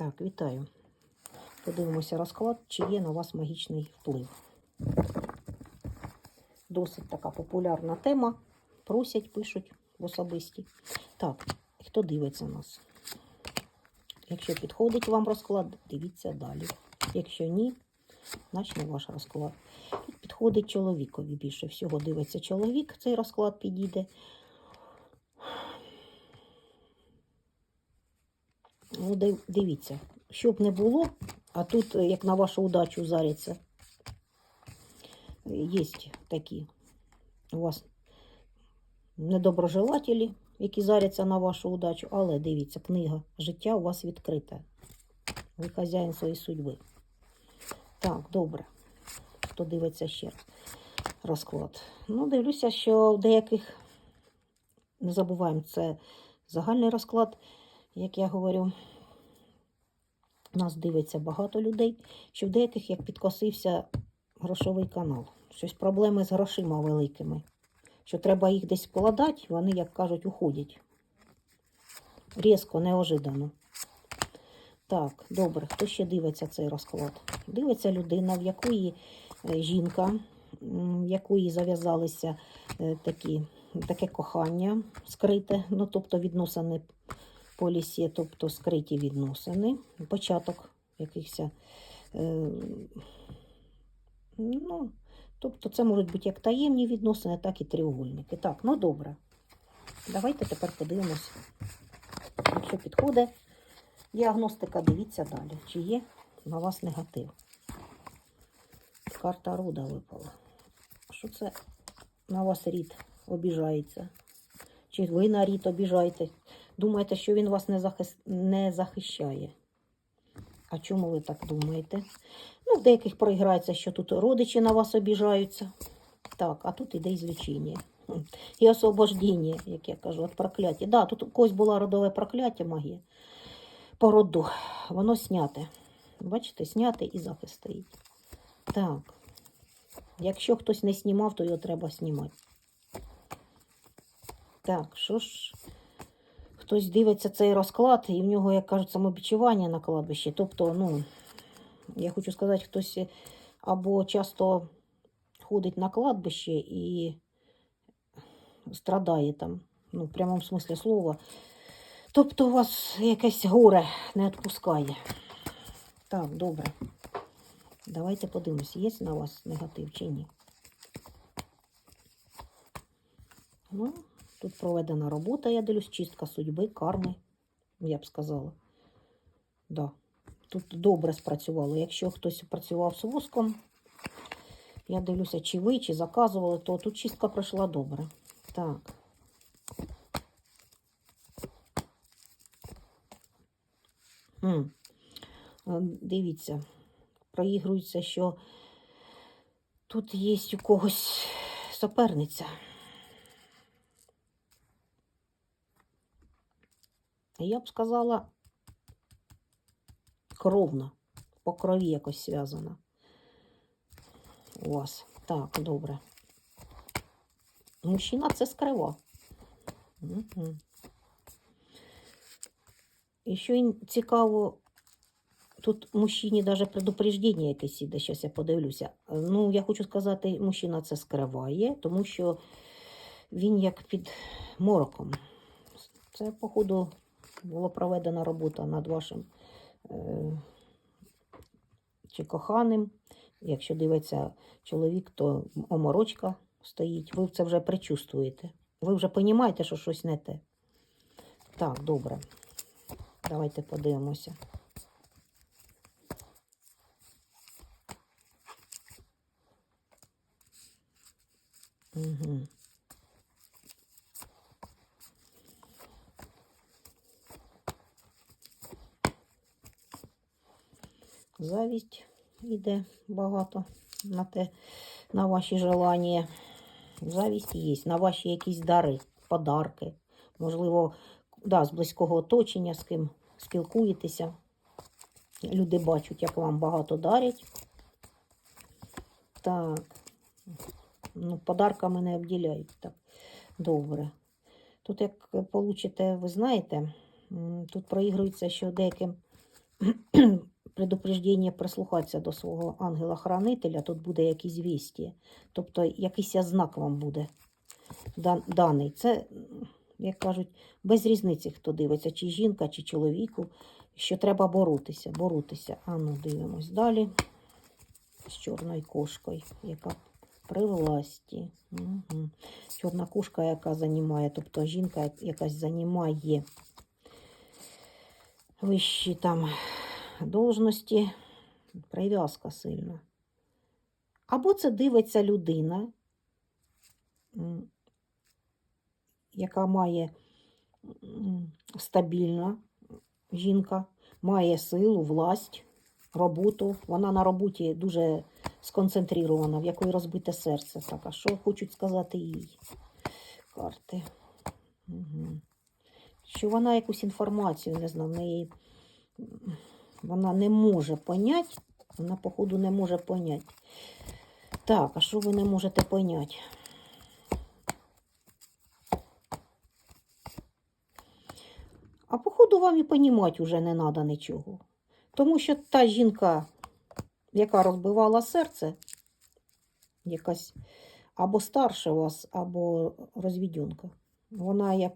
Так, вітаю. Подивимося розклад, чи є на вас магічний вплив. Досить така популярна тема. Просять, пишуть в особисті. Так, хто дивиться нас? Якщо підходить вам розклад, дивіться далі. Якщо ні, значить ваш розклад. Тут підходить чоловікові більше всього. Дивиться чоловік, цей розклад підійде. Ну, дивіться, щоб не було, а тут, е, як на вашу удачу, заряться. Є такі у вас недоброжелателі, які заряться на вашу удачу, але дивіться, книга життя у вас відкрита. Ви хазяїн своєї судьби. Так, добре. Хто дивиться ще раз розклад. Ну, дивлюся, що в деяких, не забуваємо, це загальний розклад, як я говорю. Нас дивиться багато людей, що в деяких як підкосився грошовий канал. Щось проблеми з грошима великими. Що треба їх десь вкладати, вони, як кажуть, уходять. Різко, неожиданно. Так, добре, хто ще дивиться цей розклад? Дивиться людина, в якої е, жінка, в якої зав'язалися е, такі, таке кохання скрите, ну, тобто відносини по лісі, тобто скриті відносини, початок якихось. Е, ну, тобто це можуть бути як таємні відносини, так і треугольники. Так, ну добре. Давайте тепер подивимось, якщо підходить діагностика, дивіться далі, чи є на вас негатив. Карта рода випала. Що це на вас рід обіжається? Чи ви на рід обіжаєте? Думаєте, що він вас не, захис... не захищає? А чому ви так думаєте? Ну, в деяких проіграється, що тут родичі на вас обіжаються. Так, а тут іде ізлічення. І освобождення, як я кажу, від прокляття. Да, тут у когось було родове прокляття магія по роду. Воно сняте. Бачите, сняте і захист стоїть. Так. Якщо хтось не знімав, то його треба знімати. Так, що ж, хтось дивиться цей розклад, і в нього, як кажуть, самобічування на кладбищі. Тобто, ну, я хочу сказати, хтось або часто ходить на кладбище і страдає там, ну, в прямому смислі слова. Тобто у вас якесь горе не відпускає. Так, добре. Давайте подивимось, є на вас негатив чи ні. Ну, тут проведена робота, я дивлюсь, чистка судьби, карми, я б сказала. Да. Тут добре спрацювало. Якщо хтось працював з воском, я дивлюся, чи ви, чи заказували, то тут чистка пройшла добре. Так. М. Е, Дивіться, проігрується, що тут є у когось суперниця. Я б сказала, кровна, по крові якось зв'язана у вас. Так, добре. Мужчина це скрива. Угу. І що цікаво, тут мужчині навіть предупреждення якесь іде, зараз я подивлюся. Ну, я хочу сказати, мужчина це скриває, тому що він як під мороком. Це, походу, була проведена робота над вашим е, чи коханим. Якщо дивиться чоловік, то оморочка стоїть. Ви це вже причувствуєте. Ви вже розумієте, що щось не те. Так, добре. Давайте подивимося. Угу. Завість іде багато на те, на ваші желання. Завість є, на ваші якісь дари, подарки. Можливо, да, з близького оточення, з ким спілкуєтеся. Люди бачать, як вам багато дарять. Так. Ну, подарками не обділяють. Так, добре. Тут, як получите, ви знаєте, тут проігрується, що деяким предупреждення прислухатися до свого ангела-хранителя, тут буде якісь вісті. Тобто якийсь знак вам буде даний. Це, як кажуть, без різниці, хто дивиться, чи жінка, чи чоловіку, що треба боротися, боротися. А ну, дивимось далі. З чорною кошкою, яка при власті. Угу. Чорна кошка, яка займає, тобто жінка якась займає вищі там должності, прив'язка сильна. Або це дивиться людина, яка має стабільна жінка, має силу, власть, роботу. Вона на роботі дуже сконцентрована, в якої розбите серце. Так, а що хочуть сказати їй? Карти. Угу. Що вона якусь інформацію, не знаю, в неї вона не може поняти, вона, походу, не може поняти. Так, а що ви не можете поняти? А походу вам і понімати вже не треба нічого. Тому що та жінка, яка розбивала серце, якась або старша вас, або розвідьонка, вона як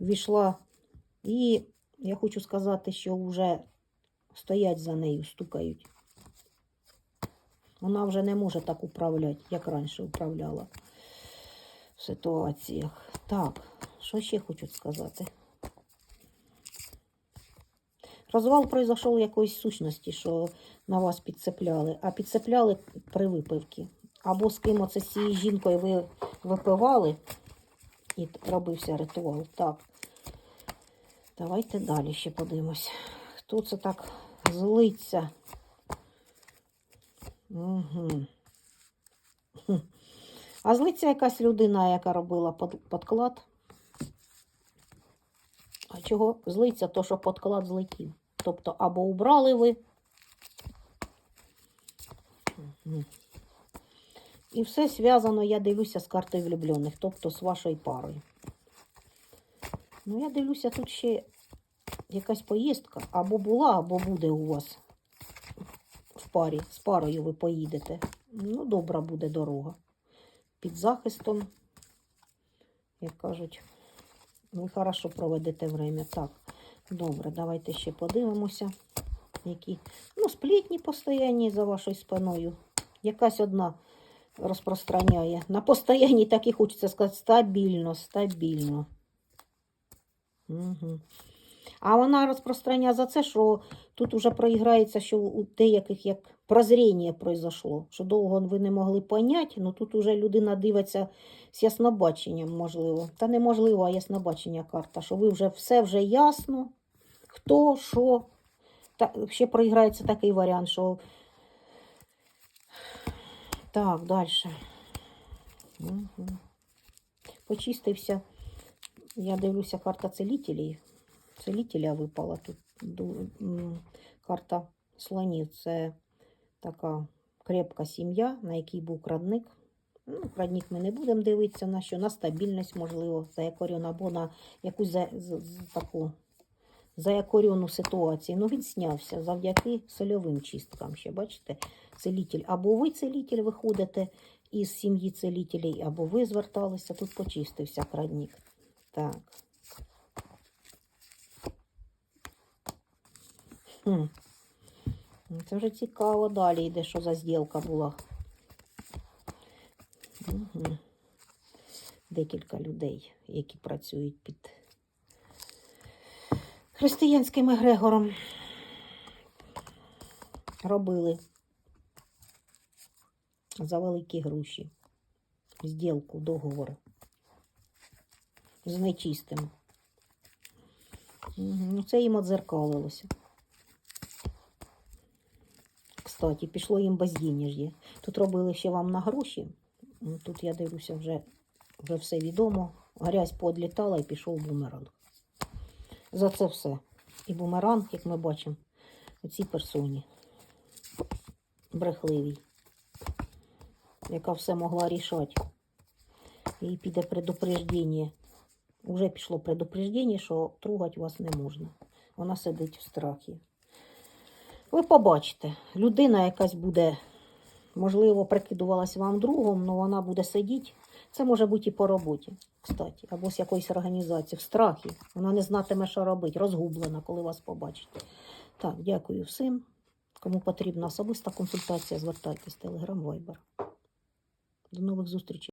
війшла, і я хочу сказати, що вже стоять за нею, стукають. Вона вже не може так управляти, як раніше управляла в ситуаціях. Так, що ще хочу сказати? Розвал произошов якоїсь сущності, що на вас підцепляли, а підцепляли при випивці. Або з ким оце з цією жінкою ви випивали і робився ритуал. Так. Давайте далі ще подивимось. Хто це так злиться? Угу. А злиться якась людина, яка робила подклад. А чого злиться, то що подклад злетів. Тобто або убрали ви. І все зв'язано, я дивлюся, з картою влюблених, тобто з вашою парою. Ну, я дивлюся, тут ще якась поїздка або була, або буде у вас в парі. З парою ви поїдете. Ну, добра буде дорога. Під захистом, як кажуть, ви хорошо проведете время. Так, добре, давайте ще подивимося, які ну, сплітні постоянні за вашою спиною. Якась одна розпространяє. На постоянній так і хочеться сказати стабільно, стабільно. Угу. А вона розпространяє за це, що тут уже проіграється, що у деяких як прозріння произошло, що довго ви не могли поняти, ну тут уже людина дивиться з яснобаченням, можливо. Та неможливо, а яснобачення карта, що ви вже все вже ясно, хто, що. Та, ще проіграється такий варіант, що. Так, далі. Угу. Почистився. Я дивлюся, карта целителів. Целителя випала тут. Карта слонів. Це така крепка сім'я, на якій був крадник. Ну, крадник ми не будемо дивитися на що, на стабільність, можливо, заякорювану або на якусь за, з- з- таку заякорювану ситуацію. Ну, він снявся завдяки сольовим чисткам. Ще бачите, целитель. Або ви целитель виходите із сім'ї целителей, або ви зверталися, тут почистився крадник. Так. Ну, Це вже цікаво далі йде, що за зділка була. Угу. Декілька людей, які працюють під християнським егрегором. Робили за великі гроші. Зділку, договор з нечистим. Угу. Це їм одзеркалилося. Кстати, пішло їм бездінеж'я. Тут робили ще вам на гроші. Ну, Тут я дивлюся, вже, вже все відомо. Грязь подлітала і пішов бумеранг. За це все. І бумеранг, як ми бачимо, у цій персоні. Брехливій, яка все могла рішати. І піде предупреждення. Уже пішло предупреждення, що трогати вас не можна. Вона сидить в страхі. Ви побачите, людина якась буде, можливо, прикидувалась вам другом, але вона буде сидіти. Це може бути і по роботі, кстати, або з якоїсь організації, в страхі. Вона не знатиме, що робити, розгублена, коли вас побачить. Так, дякую всім. Кому потрібна особиста консультація, звертайтесь, Телеграм, Вайбер. До нових зустрічей.